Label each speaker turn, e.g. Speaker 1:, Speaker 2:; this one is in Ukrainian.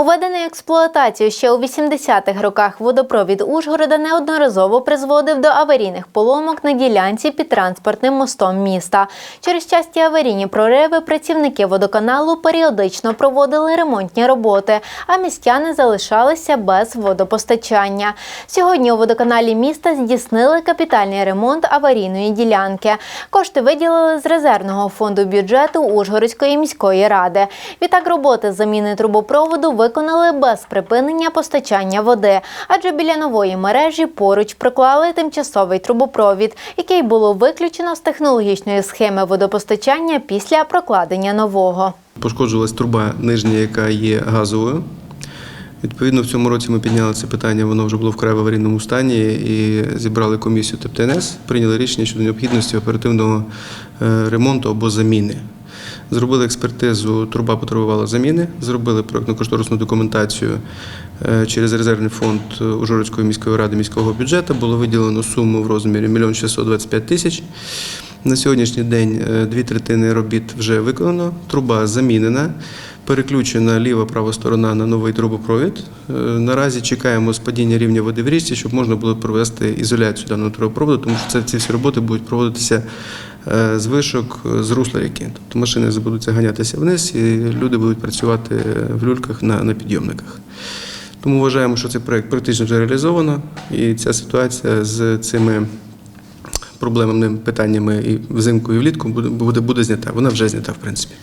Speaker 1: Уведений експлуатацію ще у 80-х роках водопровід Ужгорода неодноразово призводив до аварійних поломок на ділянці під транспортним мостом міста. Через часті аварійні прориви працівники водоканалу періодично проводили ремонтні роботи, а містяни залишалися без водопостачання. Сьогодні у водоканалі міста здійснили капітальний ремонт аварійної ділянки. Кошти виділили з резервного фонду бюджету Ужгородської міської ради. Відтак роботи заміни трубопроводу виконали без припинення постачання води, адже біля нової мережі поруч проклали тимчасовий трубопровід, який було виключено з технологічної схеми водопостачання після прокладення нового.
Speaker 2: Пошкоджувалась труба нижня, яка є газовою. Відповідно, в цьому році ми підняли це питання, воно вже було вкрай в аварійному стані і зібрали комісію ТЕПТНС, прийняли рішення щодо необхідності оперативного е, ремонту або заміни. Зробили експертизу, труба потребувала заміни, зробили проєктно-кошторисну документацію е, через резервний фонд Ужгородської міської ради міського бюджету. Було виділено суму в розмірі 1 мільйон 625 тисяч. На сьогоднішній день е, дві третини робіт вже виконано, труба замінена, переключена ліва права сторона на новий трубопровід. Е, Наразі чекаємо спадіння рівня води в річці, щоб можна було провести ізоляцію даного трубопроводу, тому що це, ці всі роботи будуть проводитися з вишок е, з русла ріки. Тобто машини забудуться ганятися вниз, і люди будуть працювати в люльках на, на підйомниках. Тому вважаємо, що цей проект практично вже реалізовано, і ця ситуація з цими проблемними питаннями і взимку, і влітку буде, буде, буде знята. Вона вже знята, в принципі.